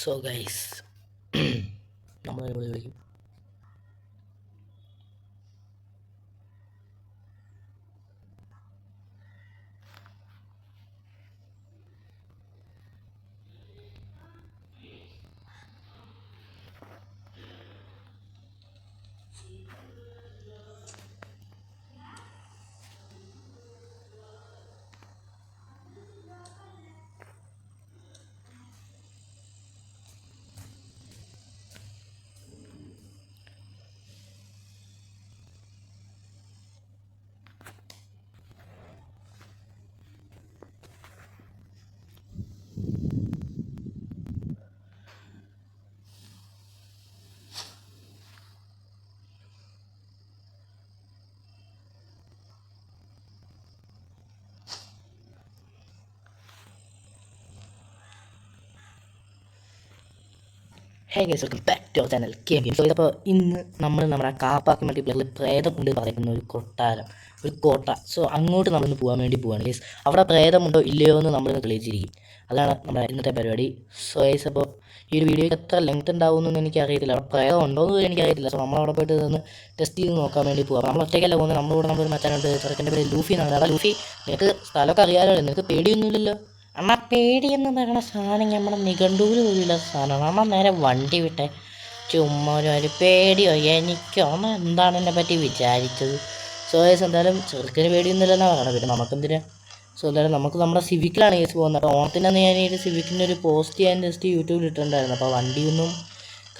So guys നമ്മൾ ഇവിടെ വിളിക്കും hey guys welcome back to channel K game so ഇതപ്പോൾ ഇന്ന് നമ്മൾ നമ്മുടെ കാപ്പാക്കി മൾട്ടിപ്ലെയറിൽ പ്രേതമുണ്ട് പറയുന്ന ഒരു കൊട്ടാരം ഒരു കോട്ട. സോ അങ്ങോട്ട് നമ്മളിന്ന് പോകാൻ വേണ്ടി പോവാണ്. ഗൈസ് അവിടെ പ്രേതമുണ്ടോ ഇല്ലയോ എന്ന് നമ്മളിന്ന് തെളിയിച്ചിരിക്കും. അതാണ് നമ്മുടെ ഇന്നത്തെ പരിപാടി. സോ ഗൈസ് അപ്പോൾ ഈ ഒരു വീഡിയോ എത്ര ലെങ്ത് ഉണ്ടാവുമെന്നൊന്നും എനിക്കറിയത്തില്ല. അവിടെ പ്രേതം ഉണ്ടോ എന്ന് എനിക്ക് എനിക്കറിയത്തില്ല. സോ നമ്മൾ അവിടെ പോയിട്ട് ഇതൊന്ന് ടെസ്റ്റ് ചെയ്ത് നോക്കാൻ വേണ്ടി പോകാം നമ്മൾ ഒറ്റയ്ക്കല്ല പോകുന്നത്? നമ്മളോട് നമ്മളൊരു മച്ചാനുണ്ട്. ചെറുക്കന്റെ പേര് ലൂഫി എന്നാണ്. അതാ ലൂഫി നിനക്ക് സ്ഥലമൊക്കെ അറിയാലോ. നിനക്ക് പേടിയൊന്നുമില്ലല്ലോ. അണ്ണാ പേടിയെന്ന് പറയുന്ന സാധനം നമ്മുടെ നിഘണ്ടൂര് പോലുള്ള സാധനമാണ്. അണ്ണാ നേരെ വണ്ടി വിട്ടെ. ചുമ്മാ ഒരു പേടിയോ എനിക്കോ അണ്ണ എന്താണ് എന്നെ പറ്റി വിചാരിച്ചത്? സോ എന്തായാലും ചെറുക്കിന് പേടിയൊന്നുമില്ലെന്നാണ് പറയണത്. പിന്നെ നമുക്കെന്തിനാ? സോ എന്തായാലും നമുക്ക് നമ്മുടെ സിവിക്കിലാണ് കേസ് പോകുന്നത്. അപ്പോൾ ഓണത്തിനന്ന് ഞാൻ ഈ സിവിക്കിന്റെ ഒരു പോസ്റ്റ് ഞാൻ ജസ്റ്റ് യൂട്യൂബിൽ ഇട്ടിട്ടുണ്ടായിരുന്നു. അപ്പോൾ വണ്ടിയൊന്നും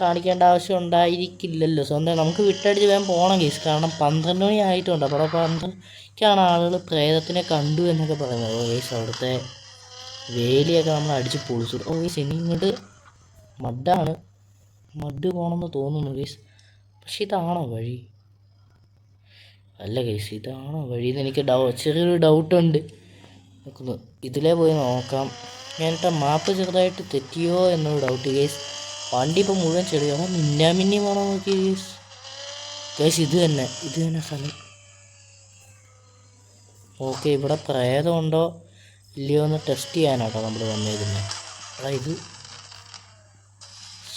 കാണിക്കേണ്ട ആവശ്യം ഉണ്ടായിരിക്കില്ലല്ലോ. സോ എന്തായാലും നമുക്ക് വിട്ടടിച്ച് വേഗം പോകണം കേസ് കാരണം പന്ത്രണ്ട് മണി ആയിട്ടുണ്ട്. അപ്പോൾ പന്ത്രണ്ടിക്കാണ് ആളുകൾ പ്രേതത്തിനെ കണ്ടു എന്നൊക്കെ പറയുന്നത്. കേസ് അവിടുത്തെ വേലിയൊക്കെ നമ്മൾ അടിച്ച് പൊളിച്ചു. ഓ ഈ ഇനി ഇങ്ങോട്ട് മഡാണ്. മഡ് പോകണമെന്ന് തോന്നുന്നു ഗേസ് പക്ഷെ ഇതാണോ വഴി? അല്ല ഗൈസ് ഇതാണോ വഴി എന്ന് എനിക്ക് ഡൗ ചെറിയൊരു ഡൗട്ടുണ്ട്. നോക്കുന്നു. ഇതിലേ പോയി നോക്കാം. ഞാനിട്ട മാപ്പ് ചെറുതായിട്ട് തെറ്റിയോ എന്നൊരു ഡൗട്ട് ഗൈസ് വണ്ടി ഇപ്പം മുഴുവൻ ചെറിയ മിന്നാ മിന്നി നോക്കി ഗൈസ് ഗൈസ് ഇത് തന്നെ. ഇത് തന്നെ സ്ഥലം. ഓക്കെ ഇവിടെ പ്രേതമുണ്ടോ ഇല്ലയോ എന്ന് ടെസ്റ്റ് ചെയ്യാനാട്ടോ നമ്മൾ വന്നിരുന്നത് അതായത്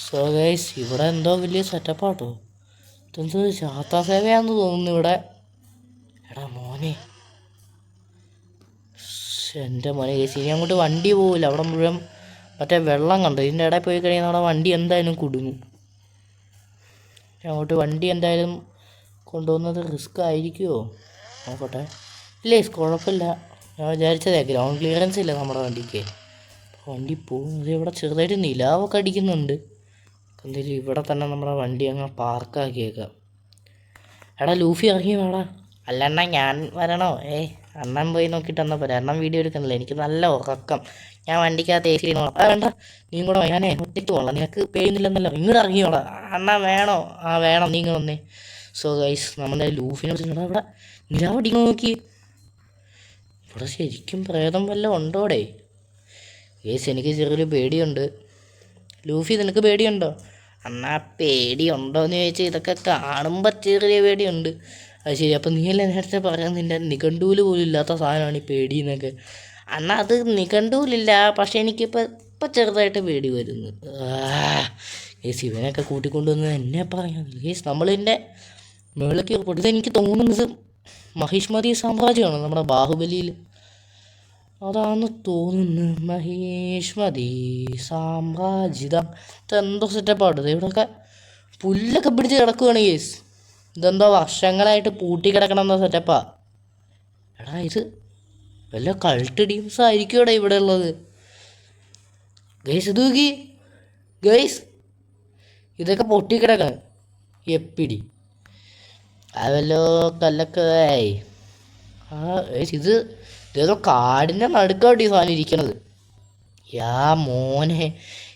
സോ ഗൈസ് ഇവിടെ എന്തോ വലിയ സെറ്റപ്പാട്ടോ ഇതെന്തോ ശാത്താ സേവയാന്ന് തോന്നുന്നു ഇവിടെ. എടാ മോനെ. എന്റെ മോനെ ഗൈസ് ഇനി അങ്ങോട്ട് വണ്ടി പോവില്ല. അവിടെ മുഴുവൻ മറ്റേ വെള്ളം കണ്ടു? ഇതിന്റെ ഇടയിൽ പോയി കഴിഞ്ഞാൽ അവിടെ വണ്ടി എന്തായാലും കുടുങ്ങും. അങ്ങോട്ട് വണ്ടി എന്തായാലും കൊണ്ടുപോകുന്നത് റിസ്ക് ആയിരിക്കുമോ നോക്കട്ടെ. ഇല്ലേ കുഴപ്പമില്ല. ഞാൻ വിചാരിച്ചതേ ഗ്രൗണ്ട് ക്ലിയറൻസ് ഇല്ല നമ്മുടെ വണ്ടിക്ക്? വണ്ടി പോകുന്നത് ഇവിടെ ചെറുതായിട്ട് നിലാവൊക്കെ അടിക്കുന്നുണ്ട്. എന്തായാലും ഇവിടെ തന്നെ നമ്മുടെ വണ്ടി അങ്ങ് പാർക്കാക്കിയേക്കാം എടാ ലൂഫി ഇറങ്ങി വേടാ. അല്ല അണ്ണാ ഞാൻ വരണോ? ഏ അണ്ണൻ പോയി നോക്കിയിട്ട് എന്നാൽ പോരാ. അണ്ണൻ വീഡിയോ എടുക്കണില്ല എനിക്ക് നല്ല ഉറക്കം. ഞാൻ വണ്ടിക്കകത്ത് എ സി വേണ്ട. നീ കൂടെ. ഞാനേ ഒറ്റയ്ക്ക് പോകണം നിനക്ക് പേരുന്നില്ലെന്നല്ലോ ഇങ്ങോട്ട് വേടാ. അണ്ണാ വേണോ? ആ വേണം. നീ ഇങ്ങനെ വന്നേ. സോ ഗൈസ് നമ്മുടെ ലൂഫിനെ വെച്ചിട്ടുണ്ടോ ഇവിടെ നിലാവടി നോക്കി. ഇവിടെ ശരിക്കും പ്രേതം വല്ല ഉണ്ടോടെ? ഗേസ് എനിക്ക് ചെറിയൊരു പേടിയുണ്ട്. ലൂഫി നിനക്ക് പേടിയുണ്ടോ? എന്നാ പേടിയുണ്ടോ എന്ന് ചോദിച്ചാൽ ഇതൊക്കെ കാണുമ്പോൾ ചെറിയ പേടിയുണ്ട്. അത് ശരി അപ്പം നീയല്ലേ നേരത്തെ പറയാൻ നിന്റെ നിഘണ്ടുവിൽ പോലും ഇല്ലാത്ത സാധനമാണ് ഈ പേടി എന്നൊക്കെ. അന്നാ അത് നിഘണ്ടുവിലില്ല പക്ഷെ എനിക്കിപ്പോൾ ഇപ്പം ചെറുതായിട്ട് പേടി വരുന്നു. ഏ ഇവനൊക്കെ കൂട്ടിക്കൊണ്ടുവന്നത് എന്നെ പറയാം. ഏസ് നമ്മളിന്റെ മേളിലേക്ക് റിപ്പോർട്ട് ഇതെനിക്ക് തോന്നുന്നത് മഹിഷ്മതി സാമ്രാജ്യമാണ് നമ്മുടെ ബാഹുബലിയിൽ. അതാന്ന് തോന്നുന്നു മഹേഷ്മതി സാമ്രാജ്യത ഇതെന്തോ സെറ്റപ്പാണ്. ഇവിടെയൊക്കെ പുല്ലൊക്കെ പിടിച്ച് കിടക്കുകയാണ് കേസ് ഇതെന്തോ വർഷങ്ങളായിട്ട് പൂട്ടി കിടക്കണമെന്ന സെറ്റപ്പാ. എടാ ഇത് വല്ല കൾട്ട് ടീംസ് ആയിരിക്കുമോടാ ഇവിടെ ഉള്ളത്. ഗൈസ് ഇത് ഗൈസ് ഇതൊക്കെ പൊട്ടിക്കിടക്കണം. എപ്പിടി. അതല്ലോ കല്ലൊക്കെ ആ ഇത് ഇതേതോ കാടിന്റെ നടുക്കാട്ടി സാധനം ഇരിക്കണത്. യാ മോനെ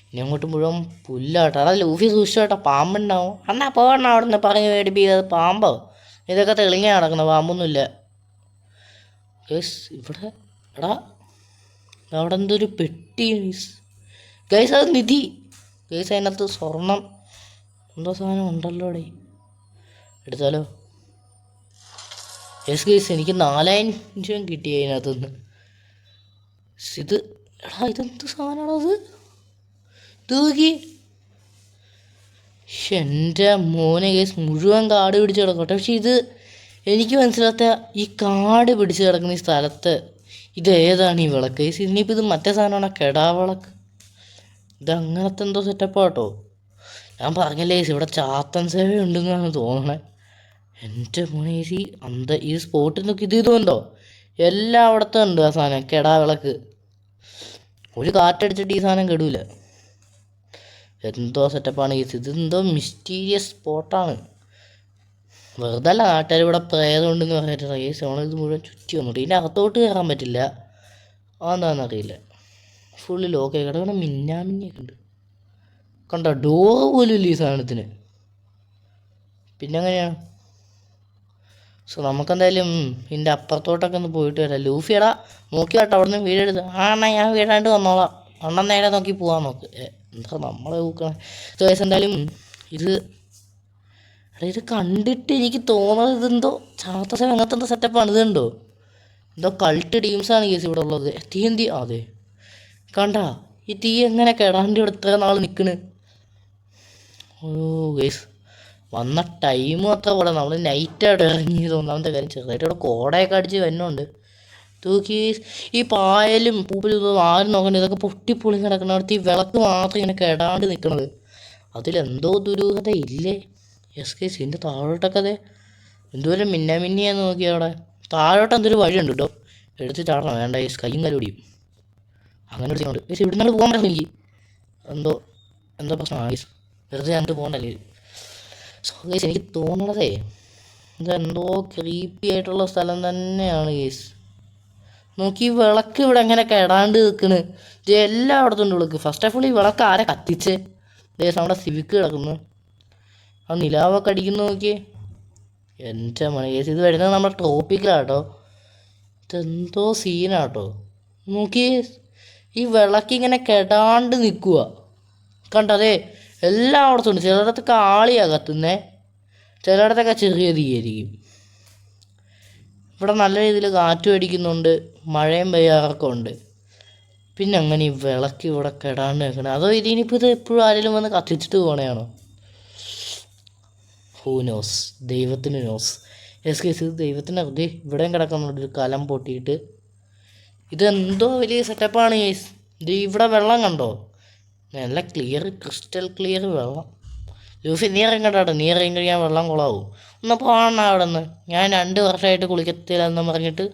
ഇനി അങ്ങോട്ട് മുഴുവൻ പുല്ലാട്ടോ. അതാ ലൂഫി സൂക്ഷിച്ചോട്ടോ പാമ്പുണ്ടാവും. അന്നാ പോകണം അവിടെ നിന്ന് പറഞ്ഞ് മേടിപ്പിക്കുന്നത് പാമ്പോ? ഇതൊക്കെ തെളിഞ്ഞ നടക്കുന്ന പാമ്പൊന്നുമില്ല. ഗൈസ് ഇവിടെ എടാ അവിടെ എന്തൊരു പെട്ടി ഗൈസ് ഗൈസ് അത് നിധി. ഗൈസ് അതിനകത്ത് സ്വർണം. എന്തോ സാധനം ഉണ്ടല്ലോ അവിടെ എടുത്താലോ? യെസ് ഗൈസ് എനിക്ക് നാലായിരം രൂപ കിട്ടി അതിനകത്തുനിന്ന്. ഇത് എടാ ഇതെന്ത് സാധനമാണോ അത് തൂക്കി എന്റെ മോനെ കേസ് മുഴുവൻ കാട് പിടിച്ച് കിടക്കട്ടെ. പക്ഷെ ഇത് എനിക്ക് മനസ്സിലാത്ത ഈ കാട് പിടിച്ച് കിടക്കുന്ന ഈ സ്ഥലത്ത് ഇത് ഏതാണ് ഈ വിളക്ക്? കേസ് ഇനിയിപ്പോൾ ഇത് മറ്റേ സാധനമാണ്? കെടാവിളക്ക് ഇത് അങ്ങനത്തെ എന്തോ സെറ്റപ്പാട്ടോ ഞാൻ പറഞ്ഞല്ലേ ഇവിടെ ചാത്തൻ സേവ ഉണ്ടെന്നാണ് തോന്നണേ. എന്റെ ഈ അന്ത ഈ സ്പോട്ടിൽ നിന്നൊക്കെ ഇത് ഇതുണ്ടോ എല്ലായിടത്തും ഉണ്ട് ആ സാധനം കെടാ വിളക്ക്. ഒരു കാറ്റടിച്ചിട്ട് ഈ സാധനം കെടൂല. എന്തോ സെറ്റപ്പാണ് ഈ ഇത് എന്തോ മിസ്റ്റീരിയസ് സ്പോട്ടാണ് വെറുതെ അല്ല നാട്ടുകാർ ഇവിടെ പ്രേതമുണ്ടെന്ന് പറഞ്ഞിട്ട് ഈ സോണ ഇത് മുഴുവൻ ചുറ്റി വന്നിട്ട് ഇതിന്റെ അകത്തോട്ട് കയറാൻ പറ്റില്ല. അതെന്താണെന്നറിയില്ല ഫുള്ള് ലോക്കെ കിടക്കണ മിന്നാമിന്നൊക്കെ ഉണ്ട്. കണ്ടോ? ഡോറ് പോലും ഇല്ല ഈ സാധനത്തിന്. പിന്നെ എങ്ങനെയാണ് സോ നമുക്കെന്തായാലും ഇതിന്റെ അപ്പുറത്തോട്ടൊക്കെ ഒന്ന് പോയിട്ട് വരാം. ലൂഫിയടാ നോക്കി കേട്ടോ അവിടെ നിന്ന് വീടെടുത്ത് ആ അണ്ണാ ഞാൻ വീടാണ്ട് വന്നോളാം. അണ്ണൻ നേരെ നോക്കി പോവാൻ നോക്ക്. എന്താ നമ്മളെ നോക്കണം സോ വയസ്സ് എന്തായാലും ഇത് എടാ ഇത് കണ്ടിട്ട് എനിക്ക് തോന്നുന്നത് ഇതെന്തോ ചാത്തസ അങ്ങനത്തെ എന്തോ സെറ്റപ്പാണ് ഇതുണ്ടോ എന്തോ കൾട്ട് ടീംസാണ് കേസ് ഇവിടെ ഉള്ളത്. തീ എന്തി? അതെ. കണ്ട ഈ തീ എങ്ങനെ കെടാണ്ട് ഇവിടെ ഇത്ര നാൾ നിൽക്കണ് ഓ ഗേസ് വന്ന ടൈം അത്ര പോലെ. നമ്മൾ നൈറ്റായിട്ട് ഇറങ്ങിയത് ഒന്നാമത്തെ കാര്യം ചെറുതായിട്ട് ഇവിടെ കോടയൊക്കെ അടിച്ച് വരുന്നുണ്ട്. തൂക്കി ഈ പായലും പൂപ്പലും ആരും നോക്കണ്ട. ഇതൊക്കെ പൊട്ടിപ്പൊളി കിടക്കണടുത്ത് ഈ വിളക്ക് മാത്രം ഇങ്ങനെ കെടാണ്ട് നിൽക്കണത് അതിലെന്തോ ദുരൂഹത ഇല്ലേ? എസ് കെ സിന്റെ താഴോട്ടൊക്കെ അതെ. എന്തോരം മിന്ന മിന്നിയാന്ന് നോക്കി അവിടെ. താഴോട്ട് എന്തൊരു വഴിയുണ്ട് കേട്ടോ എടുത്ത് ചാടണം വേണ്ട ഈ കയ്യും കലുടിയും അങ്ങനെ എടുത്തിട്ടുണ്ട് പക്ഷേ ഇവിടെ നിന്ന് പോകാൻ പറ്റില്ല എനിക്ക് എന്തോ എന്തോ പ്രശ്നമാണ്. വെറുതെ അങ്ങോട്ട് പോകണ്ടല്ലേ? ഗൈസ് എനിക്ക് തോന്നണതേ ഇതെന്തോ ക്രീപ്പി ആയിട്ടുള്ള സ്ഥലം തന്നെയാണ് ഗൈസ് നോക്കി ഈ വിളക്ക് ഇവിടെ എങ്ങനെ കെടാണ്ട് നിൽക്കണ് ഇത് എല്ലായിടത്തും ഉണ്ട് വിളക്ക് ഫസ്റ്റ് ഓഫ് ഓൾ ഈ വിളക്ക് ആരെ കത്തിച്ച്? ദേശം നമ്മുടെ സിവിക്ക് കിടക്കുന്നു. ആ നിലാവൊക്കെ അടിക്കുന്നു നോക്കി എന്റെ മണി കേസ് ഇത് വരുന്നത് നമ്മുടെ ടോപ്പിക്കിലാട്ടോ ഇതെന്തോ സീനാട്ടോ നോക്കി ഈ വിളക്കിങ്ങനെ കെടാണ്ട് നിൽക്കുക കണ്ടതേ എല്ലായിടത്തും ഉണ്ട്. ചിലയിടത്തൊക്കെ ആളിയാണ് കത്തുന്നേ ചിലയിടത്തൊക്കെ ചെറിയ തീയായിരിക്കും. ഇവിടെ നല്ല രീതിയിൽ കാറ്റും അടിക്കുന്നുണ്ട് മഴയും പെയ്യാറൊക്കെ ഉണ്ട്. പിന്നെ അങ്ങനെ ഈ വിളക്ക് ഇവിടെ കെടാണ്ട് നിൽക്കണേ. അതോ ഇതിനിപ്പോൾ ഇത് എപ്പോഴും ആരെങ്കിലും വന്ന് കത്തിച്ചിട്ട് പോകണയാണോ ഹൂ നോസ് ദൈവത്തിന് നോസ് എസ് കേസ് ഇത് ദൈവത്തിന് അത് ഇവിടെയും കിടക്കുന്നുണ്ട്. ഒരു കലം പൊട്ടിയിട്ട്. ഇതെന്തോ വലിയ സെറ്റപ്പാണ് കേസ് ഇത് ഇവിടെ വെള്ളം കണ്ടോ? നല്ല ക്ലിയർ ക്രിസ്റ്റൽ ക്ലിയർ വെള്ളം. ലൂഫി നീ ഇറങ്ങട്ടോ നീ ഞാൻ വെള്ളം കൊള്ളാവൂ ഒന്ന് പോകണം അവിടെ നിന്ന് ഞാൻ രണ്ട് വർഷമായിട്ട് കുളിക്കത്തില്ലെന്ന് പറഞ്ഞിട്ട്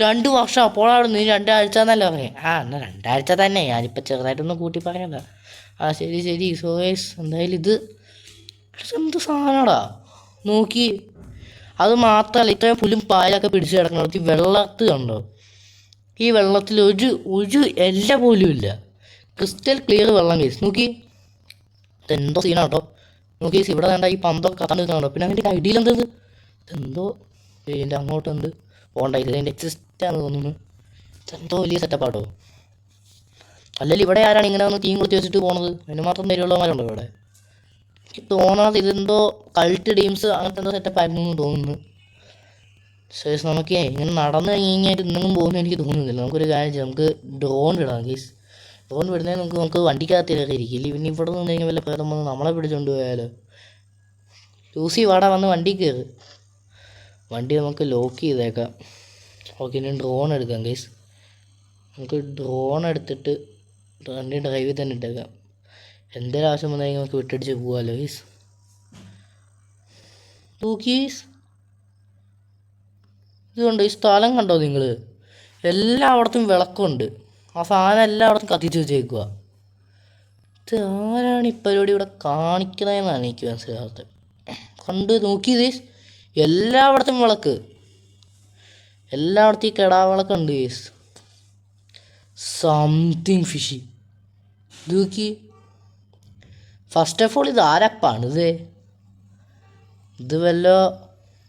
രണ്ട് വർഷം. അപ്പോൾ അവിടെ നീ രണ്ടാഴ്ച എന്നല്ലേ പറഞ്ഞു? ആ എന്നാൽ രണ്ടാഴ്ച തന്നെ. ഞാനിപ്പോൾ ചെറുതായിട്ടൊന്ന് കൂട്ടി പറയണ്ട ആ ശരി ശരി. സോയേസ് എന്തായാലും ഇത് എന്ത് സാധനടാ? നോക്കി. അത് മാത്രമല്ല ഇത്രയും പുല്ലും പായലൊക്കെ പിടിച്ച് കിടക്കണം ഈ വെള്ളത്ത് കണ്ടോ? ഈ വെള്ളത്തിൽ ഒരു ഒരു എല്ല പോലും ഇല്ല. ക്രിസ്റ്റൽ ക്ലിയർ വെള്ളം കേസ് നോക്കി ഇതെന്തോ കേട്ടോ നോക്കി ഇവിടെ വേണ്ട ഈ പന്തൊക്കെ കത്താണ്ട് കാണോ പിന്നെ അതിന്റെ ഐഡിയിൽ എന്തത് ഇതെന്തോ ഇതിന്റെ പോകണ്ട ഇത് എന്റെ എക്സിസ്റ്റ് ആണെന്ന് തോന്നുന്നു. ഇതെന്തോ വലിയ സെറ്റപ്പാട്ടോ അല്ലെങ്കിൽ ഇവിടെ ആരാണ് ഇങ്ങനെ ഒന്ന് തീം കൊടുത്തി വെച്ചിട്ട് പോണത്? അതിന് മാത്രം ധൈര്യമുള്ളവന്മാരുണ്ടോ ഇവിടെ? എനിക്ക് തോന്നാതെ ഇതെന്തോ കൾട്ട് ടീംസ് അങ്ങനത്തെ എന്തോ സെറ്റപ്പ് ആയിരുന്നു എന്ന് തോന്നുന്നു. ശേഷം നമുക്ക് ഇങ്ങനെ നടന്നു കഴിഞ്ഞിട്ട് ഇന്നെങ്കിലും പോകുന്നു എനിക്ക് തോന്നുന്നില്ല. നമുക്കൊരു കാര്യം നമുക്ക് ഡ്രോൺ ഇടാം ഗീസ് ഡ്രോൺ വിടുന്നതിന് നമുക്ക് നമുക്ക് വണ്ടിക്കകത്ത് ഇരിക്കില്ല? പിന്നെ ഇവിടെ നിന്ന് കഴിഞ്ഞാൽ വല്ല പേരും വന്ന് നമ്മളെ പിടിച്ചുകൊണ്ട് പോയാലോ? ലൂസി വാടാ വന്ന് വണ്ടി കയറ്. വണ്ടി നമുക്ക് ലോക്ക് ചെയ്തേക്കാം. ഓക്കെ ഇനി ഡ്രോൺ എടുക്കാം ഗൈസ് നമുക്ക് ഡ്രോൺ എടുത്തിട്ട് വണ്ടി ഡ്രൈവിൽ തന്നെ ഇട്ടേക്കാം. എന്തെങ്കിലും ആവശ്യം വന്നെങ്കിൽ നമുക്ക് വിട്ടടിച്ച് പോകാമല്ലോ ഗൈസ് തൂക്കീസ് ഇത് ഈ സ്ഥലം കണ്ടോ നിങ്ങൾ? എല്ലായിടത്തും വിളക്കുണ്ട്. ആ സാധനം എല്ലായിടത്തും കത്തിച്ച് വെച്ചേക്കുക ഇത് ആരാണ് ഈ ഇവിടെ കാണിക്കണതെന്നാണ് എനിക്ക് മനസ്സിലാകാത്ത കണ്ട് നോക്കി this. എല്ലായിടത്തും വിളക്ക്. എല്ലായിടത്തും ഈ കെടാവിളക്കുണ്ട് കേസ് സംതിങ് ഫിഷി നോക്കി. ഫസ്റ്റ് ഓഫ് ഓൾ ഇത് ആരാ പണിത് ഇത് വല്ല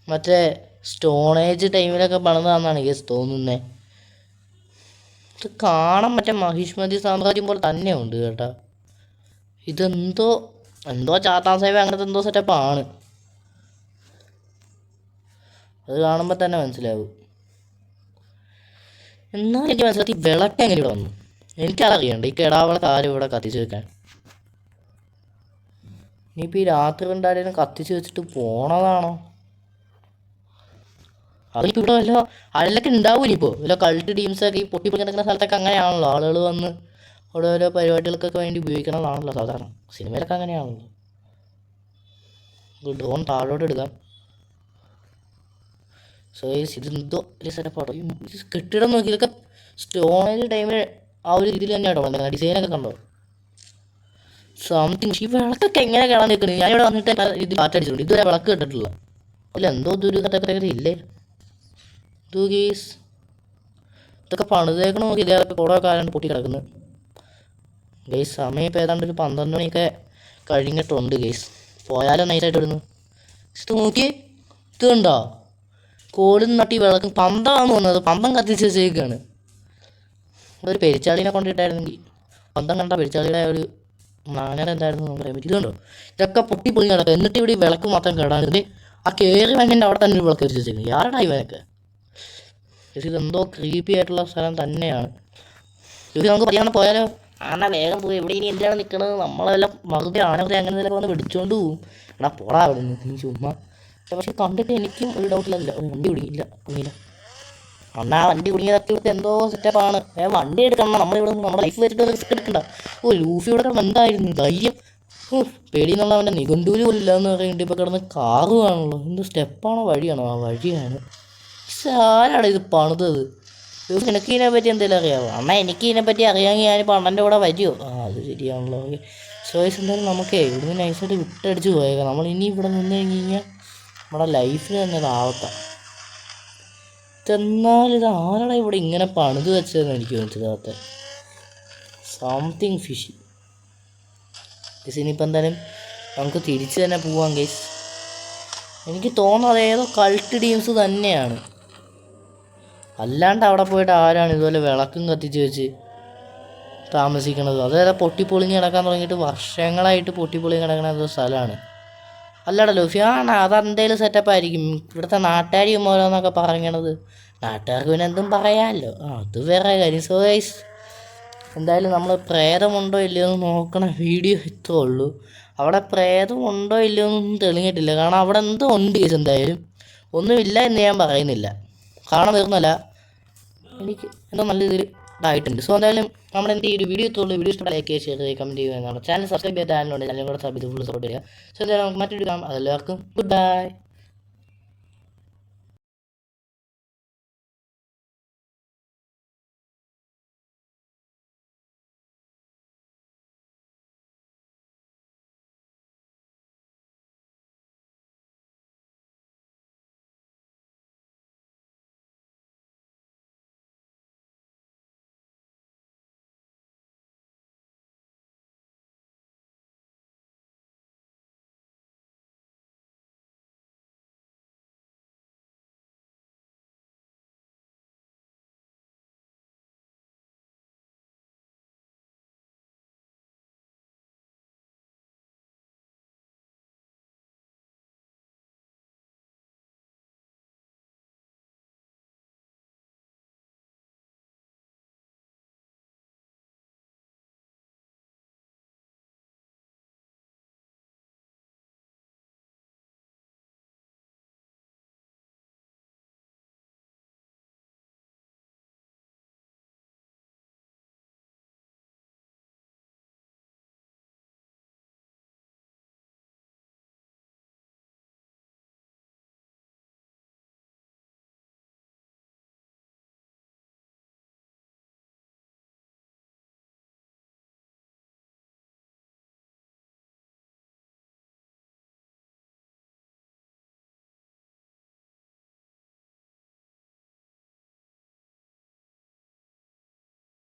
മറ്റേ സ്റ്റോണേജ് ടൈമിലൊക്കെ പണിതാന്നാണ് കേസ് തോന്നുന്നത് ഇത് കാണാൻ മറ്റേ മഹിഷ്മതി സാമ്രാജ്യം പോലെ തന്നെ ഉണ്ട് കേട്ടോ. ഇതെന്തോ എന്തോ ചാത്താൻ സേവ അങ്ങനത്തെ എന്തോ സെറ്റപ്പാണ് അത് കാണുമ്പോൾ തന്നെ മനസ്സിലാവും. എന്നാൽ എനിക്ക് മനസ്സിലാക്കി വിളക്ക് എങ്ങനെ ഇവിടെ വന്നു? എനിക്കതറിയണ്ട ഈ കെടാവിളക്ക് ആരും ഇവിടെ കത്തിച്ച് വെക്കാൻ. ഇനിയിപ്പോൾ ഈ രാത്രി കണ്ടാലും കത്തിച്ച് വെച്ചിട്ട് പോണതാണോ? അതിപ്പോൾ ഇവിടെ വല്ല ആളിലൊക്കെ ഉണ്ടാവും ഇനിയിപ്പോൾ വല്ല കൾട്ട് ടീംസൊക്കെ ഈ പൊട്ടി കിടക്കുന്ന സ്ഥലത്തൊക്കെ അങ്ങനെയാണല്ലോ ആളുകൾ വന്ന് അവിടെ ഓരോ പരിപാടികൾക്കൊക്കെ വേണ്ടി ഉപയോഗിക്കണമെന്നാണല്ലോ സാധാരണ. സിനിമയിലൊക്കെ അങ്ങനെയാണല്ലോ. ഡ്രോൺ താഴോട്ട് എടുക്കാം സോ ഇതെന്തോ ഒരു സെറ്റപ്പാട്ടോ കെട്ടിടം നോക്കി ഇതൊക്കെ സ്റ്റോണേജ് ടൈമിൽ ആ ഒരു രീതിയിൽ തന്നെയാട്ടോ വന്നത് ഡിസൈനൊക്കെ കണ്ടോ? സംതിങ് ഈ വിളക്കൊക്കെ എങ്ങനെ കാണാൻ നിൽക്കുന്നത്? ഞാനിവിടെ വന്നിട്ട് ഇത് കാറ്റടിച്ചിട്ടുണ്ട്. ഇതുവരെ വിളക്ക് കിട്ടിട്ടില്ല അല്ല എന്തോ ദുരിതത്തൊക്കെ ഇല്ലേ? ഇതു ഗീസ് ഇതൊക്കെ പണിതേക്കണ നോക്കി ഇതേതൊക്കെ കുറേ കാലം പൊട്ടി കിടക്കുന്നത് ഗെയ്സ് സമയം ഇപ്പോൾ ഏതാണ്ട് ഒരു പന്ത്രണ്ട് മണിയൊക്കെ കഴിഞ്ഞിട്ടുണ്ട് ഗെയ്സ് പോയാലും നൈസായിട്ട് ഇടുന്നു ഇത് നോക്കി. ഇത് കണ്ടോ? കോലും നട്ടി വിളക്കും. പന്തമാണ് വന്നത്. പന്തം കത്തിച്ച് വെച്ചേക്കാണ്. ഒരു പെരിച്ചാളിനെ കൊണ്ടിട്ടായിരുന്നെങ്കിൽ. പന്തം കണ്ട പെരിച്ചാളിയുടെ ഒരു അങ്ങനെ എന്തായിരുന്നു നമുക്ക് പറയാൻ പറ്റും. ഇതുണ്ടോ ഇതൊക്കെ പൊട്ടി പൊളി കിടക്കുക എന്നിട്ട് ഇവിടെ വിളക്ക് മാത്രം കേടാണ് ആ കയറി വന്നിന്റെ അവിടെ തന്നെ ഒരു വിളക്ക് വെച്ച് വെച്ചേക്കുന്നത് ആരുടെ ഇവനൊക്കെ പക്ഷേ ഇതെന്തോ ക്രീപ്പി ആയിട്ടുള്ള സ്ഥലം തന്നെയാണ്. ഇത് നമുക്ക് പറയാൻ പോയാലോ? ആണ വേഗം പോയി. എവിടെ ഇനി എന്തിനാണ് നിൽക്കുന്നത് നമ്മളെല്ലാം മറുപടി ആണെങ്കിൽ അങ്ങനെ എന്തെങ്കിലും വന്ന് പിടിച്ചോണ്ട് പോവും. എടാ പോടാ അവിടെ നിന്ന്. നീ ചുമ്മാ. പക്ഷെ കണ്ടിട്ട് എനിക്കും ഒരു ഡൗട്ടില്ല വണ്ടി കുടുങ്ങിയില്ല. കുടുങ്ങിയില്ല. ആ വണ്ടി കുടുങ്ങിയതൊക്കെ ഇവിടുത്തെ എന്തോ സെറ്റപ്പാണ് ഏ വണ്ടി എടുക്കണം. നമ്മളിവിടെ നമ്മുടെ ലൈഫ് വെച്ചിട്ട് റിസ്ക് എടുക്കണ്ട. ഓ ലൂഫിയുടെ കിടന്ന് എന്തായിരുന്നു? ധൈര്യം. പേടിയെന്നുള്ള അവന്റെ നിഘണ്ടൂര് പോലും ഇല്ലാന്ന് പറയുന്നുണ്ട്. ഇപ്പോൾ കിടന്ന് കാറ് എന്ത് സ്റ്റെപ്പാണോ വഴിയാണോ? ആ വഴിയാണ്. ആരാണ് ഇത് പണിതത്? നിനക്ക് ഇതിനെ പറ്റി എന്തെങ്കിലും അറിയാമോ അമ്മ എനിക്ക് ഇതിനെ പറ്റി അറിയാമെങ്കിൽ ഞാൻ അണ്ണന്റെ കൂടെ വരുമോ ആ അത് ശരിയാണല്ലോ. ഓക്കെ. സോയ്സ് എന്തായാലും നമുക്കേ ഇവിടുന്ന് നൈസായിട്ട് വിട്ടടിച്ച് പോയേക്കാം. നമ്മൾ ഇനി ഇവിടെ നിന്ന് കഴിഞ്ഞ് കഴിഞ്ഞാൽ നമ്മുടെ ലൈഫിൽ തന്നെ ഇതാവത്ത എന്നാൽ ഇത് ആരാണ് ഇവിടെ ഇങ്ങനെ പണിത് വെച്ചതെന്ന് എനിക്ക് മനസ്സിലാകാത്ത സംതിങ് ഫിഷി ഗസ് ഇനിയിപ്പോൾ എന്തായാലും നമുക്ക് തിരിച്ച് തന്നെ പോവാം ഗേസ് എനിക്ക് തോന്നുന്നത് ഏതോ കൾട്ട് ടീംസ് തന്നെയാണ്. അല്ലാണ്ട് അവിടെ പോയിട്ട് ആരാണ് ഇതുപോലെ വിളക്കും കത്തിച്ച് വെച്ച് താമസിക്കുന്നത് അതായത് പൊട്ടിപ്പൊളിഞ്ഞ് കിടക്കാൻ തുടങ്ങിയിട്ട് വർഷങ്ങളായിട്ട് പൊട്ടിപ്പൊളിഞ്ഞ് കിടക്കുന്ന ഒരു സ്ഥലമാണ്. അല്ലടാ ലൂഫി ആ അതെന്തേലും സെറ്റപ്പ് ആയിരിക്കും. ഇവിടുത്തെ നാട്ടുകാരിയും ഓരോന്നൊക്കെ പറയണത്. നാട്ടുകാർക്ക് പിന്നെ എന്തും പറയാമല്ലോ ആ അത് വേറെ കാര്യം. സോ എന്തായാലും നമ്മൾ പ്രേതമുണ്ടോ ഇല്ലയോ എന്ന് നോക്കണ വീഡിയോ ഇത്രേ ഉള്ളൂ. അവിടെ പ്രേതമുണ്ടോ ഇല്ലയോ എന്നൊന്നും തെളിഞ്ഞിട്ടില്ല. കാരണം അവിടെ എന്തോ ഉണ്ട് കേസ് എന്തായാലും. ഒന്നുമില്ല എന്ന് ഞാൻ പറയുന്നില്ല. കാണാൻ വരുന്നല്ല എനിക്ക് എന്തോ നല്ല രീതിയിൽ ഇതായിട്ടുണ്ട്. സോ എന്തായാലും നമ്മുടെ എന്ത് ഈ ഒരു വീഡിയോ ഇത്രയുള്ളൂ വീഡിയോ ഇഷ്ടപ്പെട്ട ലൈക്ക് ഷെയർ ചെയ്യുക കമന്റ് ചെയ്യുക. എന്നാണ് ചാനൽ സബ്സ്ക്രൈബ് ചെയ്ത ചാനലുണ്ട് ചാനൽ കൂടെ സബ്സ്ക്രൈബ് ഫുൾ സപ്പോർട്ട് ചെയ്യുക. സോ എന്തായാലും നമുക്ക് മറ്റൊരു കാണാം. അതെല്ലാവർക്കും ഗുഡ് ബൈ